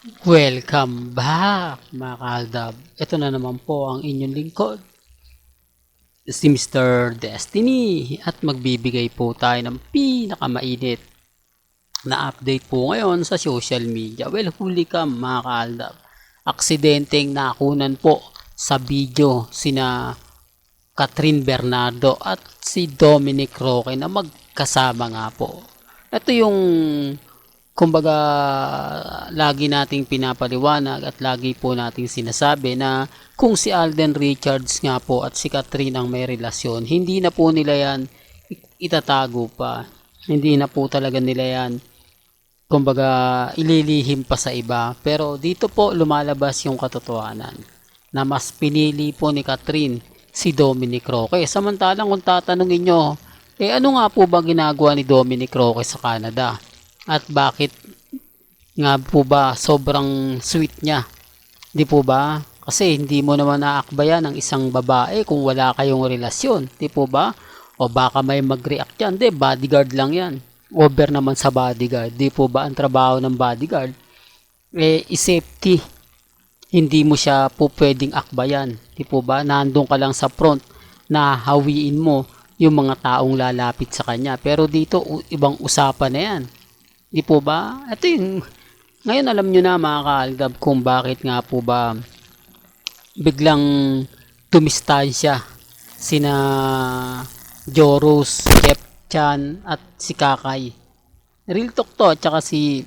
Welcome back mga kaaldab. Ito na naman po ang inyong lingkod. Si Mr. Destiny at magbibigay po tayo ng pinakamainit na update po ngayon sa social media. Well, huli ka mga kaaldab. Aksidenteng nakunan po sa video sina Catherine Bernardo at si Dominic Roque na magkasama nga po. Ito yung kumbaga lagi nating pinapaliwanag at lagi po nating sinasabi na kung si Alden Richards nga po at si Catherine ang may relasyon, hindi na po nila yan itatago pa. Hindi na po talaga nila yan kumbaga ililihim pa sa iba. Pero dito po lumalabas yung katotohanan na mas pinili po ni Catherine si Dominic Roque. Samantalang kung tatanungin nyo, eh ano nga po ba ginagawa ni Dominic Roque sa Canada? At bakit nga po ba sobrang sweet niya? Di po ba? Kasi hindi mo naman naakbayan ng isang babae kung wala kayong relasyon. Di po ba? O baka may mag-react yan. Di, bodyguard lang yan. Over naman sa bodyguard. Di po ba ang trabaho ng bodyguard? Eh, i-safety. Hindi mo siya po pwedeng akbayan. Di po ba? Nandun ka lang sa front na hawiin mo yung mga taong lalapit sa kanya. Pero dito, ibang usapan na yan. Di po ba? Ito yung, ngayon alam nyo na mga kaalgab kung bakit nga po ba biglang tumistansya sina Joros, Kepchan at si Kakay. Real talk to, at saka si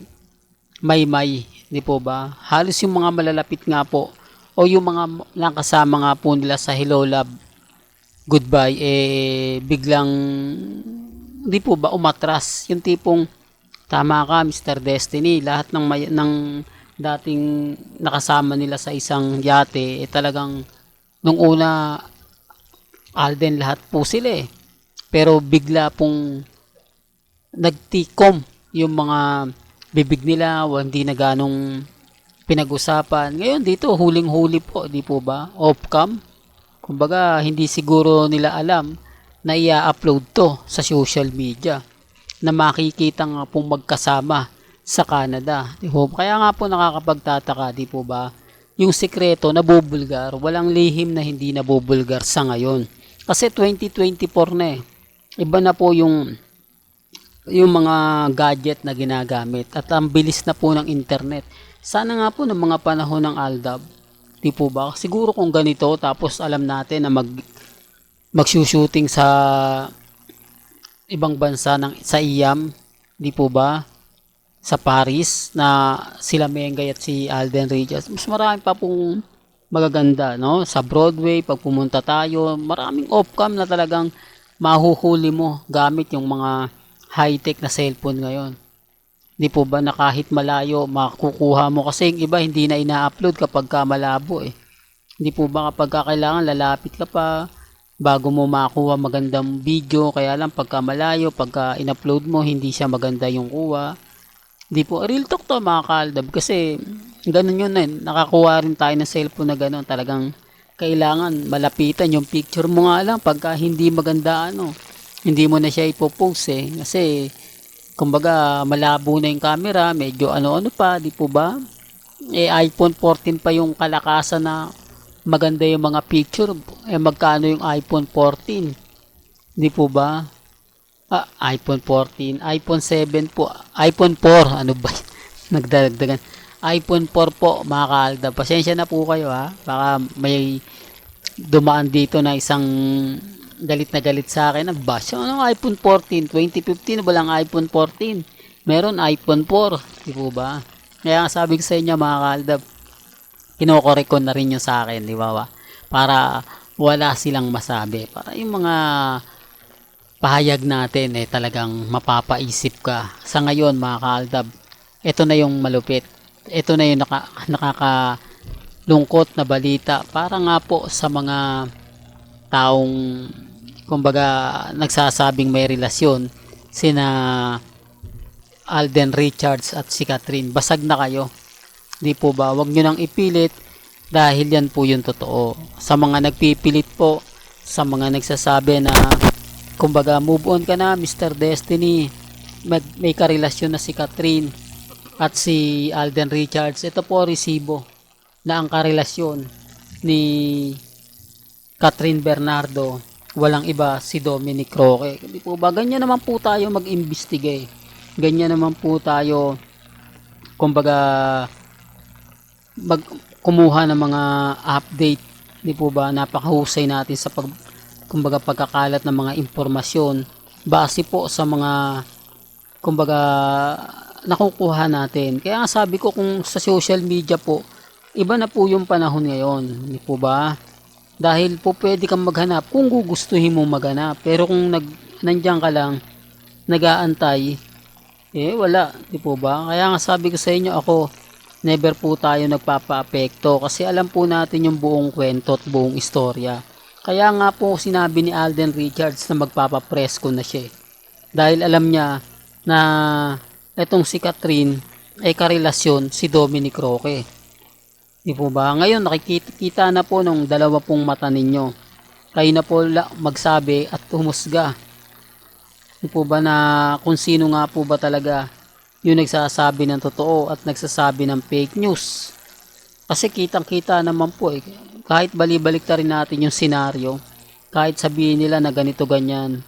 Maymay, di po ba? Halos yung mga malalapit nga po o yung mga nakasama nga po nila sa Hello Love Goodbye eh biglang di po ba umatras yung tipong tama ka Mr. Destiny. Lahat ng may, ng dating nakasama nila sa isang yate eh talagang nung una Alden lahat po sila eh. Pero bigla pong nagtikom yung mga bibig nila o hindi na ganong pinag-usapan. Ngayon dito huling-huli po di po ba? Off cam Kumbaga, hindi siguro nila alam na i-upload to sa social media na makikita nga pong magkasama sa Canada. Di po? Kaya nga po nakakapagtataka, di po ba? Yung sikreto nabubulgar, walang lihim na hindi nabubulgar sa ngayon. Kasi 2024 na eh. Iba na po yung yung mga gadget na ginagamit at ang bilis na po ng internet. Sana nga po ng mga panahon ng Aldab, Di po ba? Siguro kung ganito tapos alam natin na mag magsushooting sa ibang bansa ng sa IAM, di po ba? Sa Paris na sila Mengay at si Alden Richards. Mas marami pa pong magaganda, no? Sa Broadway pag pumunta tayo, maraming off-cam na talagang mahuhuli mo gamit yung mga high-tech na cellphone ngayon. Di po ba na kahit malayo makukuha mo kasi yung iba hindi na ina-upload kapag ka malabo eh. Hindi po ba kapag ka kailangan lalapit ka pa bago mo makuha magandang video kaya lang pagka malayo pagka in-upload mo hindi siya maganda yung kuha. Hindi po real talk to mga kaldab kasi ganun yun eh. Nakakuha rin tayo ng cellphone na ganun talagang kailangan malapitan yung picture mo nga lang pagka hindi maganda ano hindi mo na siya ipopost eh kasi kumbaga malabo na yung camera, medyo ano-ano pa, di po ba? Eh iPhone 14 pa yung kalakasan na maganda yung mga picture. Eh magkano yung iPhone 14? Di po ba? Ah, iPhone 14, iPhone 7 po, iPhone 4, ano ba? Nagdagdagan. iPhone 4 po, mga kaalda. Pasensya na po kayo ha. Baka may dumaan dito na isang galit na galit sa akin. Nag-bash. Ano iPhone 14? 2015 walang iPhone 14. Meron iPhone 4. Di po ba? Kaya sabi ko sa inyo mga kaldab, kinokorek ko na rin yung sa akin. Di ba? Para wala silang masabi. Para yung mga pahayag natin eh talagang mapapaisip ka. Sa ngayon mga kaaldab, ito na yung malupit. Ito na yung naka, nakakalungkot na balita para nga po sa mga taong kumbaga nagsasabing may relasyon sina Alden Richards at si Catherine basag na kayo di po ba wag nyo nang ipilit dahil yan po yung totoo sa mga nagpipilit po sa mga nagsasabi na kumbaga move on ka na Mr. Destiny Mag, may karelasyon na si Catherine at si Alden Richards. Ito po resibo na ang karelasyon ni Catherine Bernardo. Walang iba si Dominic Roque. Hindi po ba? Ganyan naman po tayo mag-imbestigate. Ganyan naman po tayo kumbaga mag kumuha ng mga update di po ba napakahusay natin sa pag kumbaga pagkakalat ng mga impormasyon base po sa mga kumbaga nakukuha natin. Kaya nga sabi ko kung sa social media po iba na po yung panahon ngayon di po ba? Dahil po pwede kang maghanap kung gugustuhin mo maghanap pero kung nag nandiyan ka lang nagaantay eh wala di po ba? Kaya nga sabi ko sa inyo ako never po tayo nagpapa-apekto kasi alam po natin yung buong kwento at buong istorya. Kaya nga po sinabi ni Alden Richards na magpapapresko na siya. eh. Dahil alam niya na itong si Catherine ay karelasyon si Dominic Roque. Di po ba? Ngayon nakikita kita na po ng dalawa pong mata ninyo. Kayo na po magsabi at humusga. Di po ba na kung sino nga po ba talaga yung nagsasabi ng totoo at nagsasabi ng fake news. Kasi kitang-kita naman po eh. Kahit balibalik rin natin yung senaryo, kahit sabihin nila na ganito ganyan,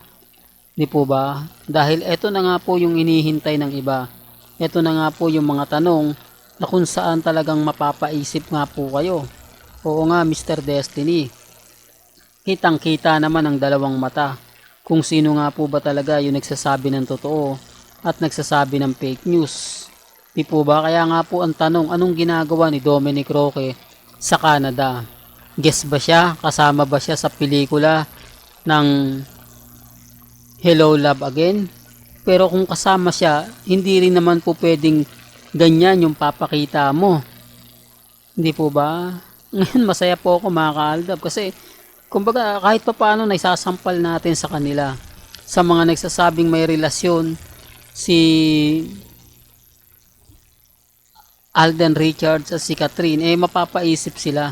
di po ba? Dahil eto na nga po yung inihintay ng iba. Eto na nga po yung mga tanong na kung saan talagang mapapaisip nga po kayo. Oo nga, Mr. Destiny. Kitang-kita naman ang dalawang mata kung sino nga po ba talaga yung nagsasabi ng totoo at nagsasabi ng fake news. Di po ba? Kaya nga po ang tanong, anong ginagawa ni Dominic Roque sa Canada? Guest ba siya? Kasama ba siya sa pelikula ng Hello Love Again? Pero kung kasama siya, hindi rin naman po pwedeng ganyan yung papakita mo. Hindi po ba? Ngayon masaya po ako mga kaaldab kasi kumbaga kahit pa paano naisasampal natin sa kanila sa mga nagsasabing may relasyon si Alden Richards at si Catherine, eh mapapaisip sila.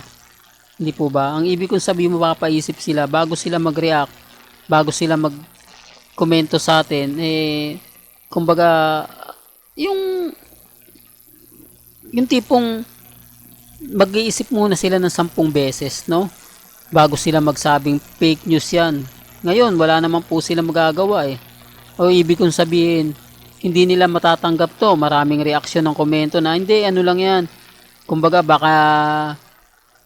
Hindi po ba? Ang ibig kong sabihin mapapaisip sila bago sila mag-react, bago sila mag-komento sa atin, eh, kumbaga, yung, yung tipong mag-iisip muna sila ng sampung beses, no? Bago sila magsabing fake news yan. Ngayon, wala naman po sila magagawa eh. O ibig kong sabihin, hindi nila matatanggap to. Maraming reaksyon ng komento na hindi, ano lang yan. Kumbaga baka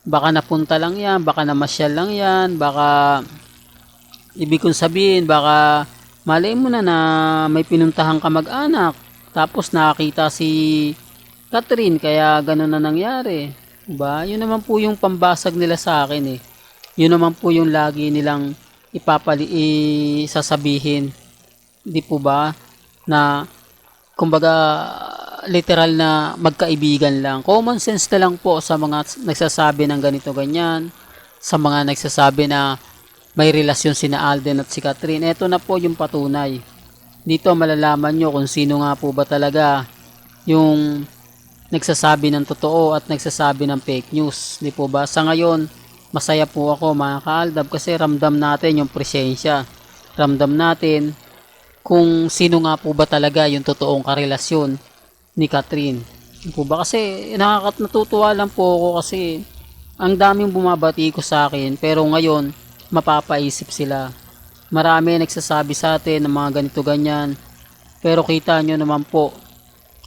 baka napunta lang yan, baka namasyal lang yan, baka ibig kong sabihin, baka malay mo na na may pinuntahan ka mag-anak. Tapos nakakita si Catherine, kaya ganun na nangyari. Diba? Yun naman po yung pambasag nila sa akin eh. Yun naman po yung lagi nilang ipapali sasabihin. Di po ba? Na kumbaga literal na magkaibigan lang. Common sense na lang po sa mga nagsasabi ng ganito ganyan, sa mga nagsasabi na may relasyon sina Alden at si Catherine. Ito na po yung patunay. Dito malalaman nyo kung sino nga po ba talaga yung nagsasabi ng totoo at nagsasabi ng fake news. Di po ba? Sa ngayon, masaya po ako mga kaaldab kasi ramdam natin yung presensya. Ramdam natin kung sino nga po ba talaga yung totoong karelasyon ni Catherine. Yun po ba? Kasi nakakat lang po ako kasi ang daming bumabati ko sa akin pero ngayon mapapaisip sila. Marami nagsasabi sa atin ng mga ganito ganyan pero kita nyo naman po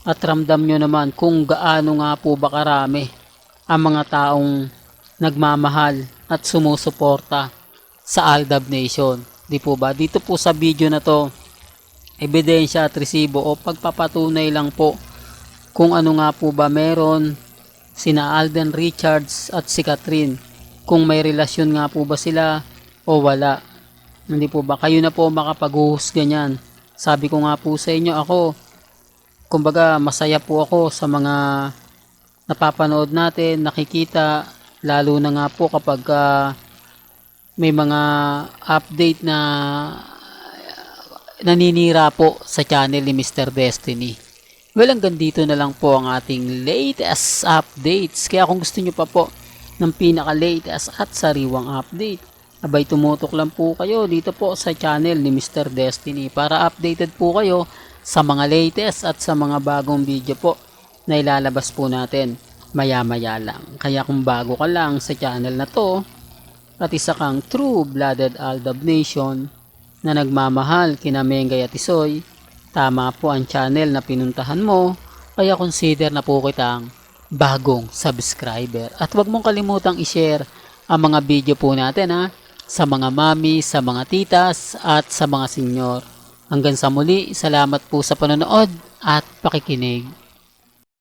at ramdam nyo naman kung gaano nga po ba karami ang mga taong nagmamahal at sumusuporta sa Aldab Nation. Di po ba? Dito po sa video na to, ebidensya at resibo o pagpapatunay lang po kung ano nga po ba meron sina Alden Richards at si Catherine. Kung may relasyon nga po ba sila o wala. Hindi po ba? Kayo na po makapaghuhusga niyan sabi ko nga po sa inyo ako kumbaga masaya po ako sa mga napapanood natin nakikita lalo na nga po kapag ah, may mga update na naninira po sa channel ni Mr. Destiny. Well, hanggang dito na lang po ang ating latest updates. Kaya kung gusto nyo pa po ng pinaka-latest at sariwang update, abay tumutok lang po kayo dito po sa channel ni Mr. Destiny para updated po kayo sa mga latest at sa mga bagong video po na ilalabas po natin maya-maya lang. Kaya kung bago ka lang sa channel na to, at isa kang true-blooded Aldab Nation na nagmamahal kina Mengay at Isoy, tama po ang channel na pinuntahan mo, kaya consider na po kitang bagong subscriber. At huwag mong kalimutang i-share ang mga video po natin ha, sa mga mami, sa mga titas, at sa mga senyor. Hanggang sa muli, salamat po sa panonood at pakikinig.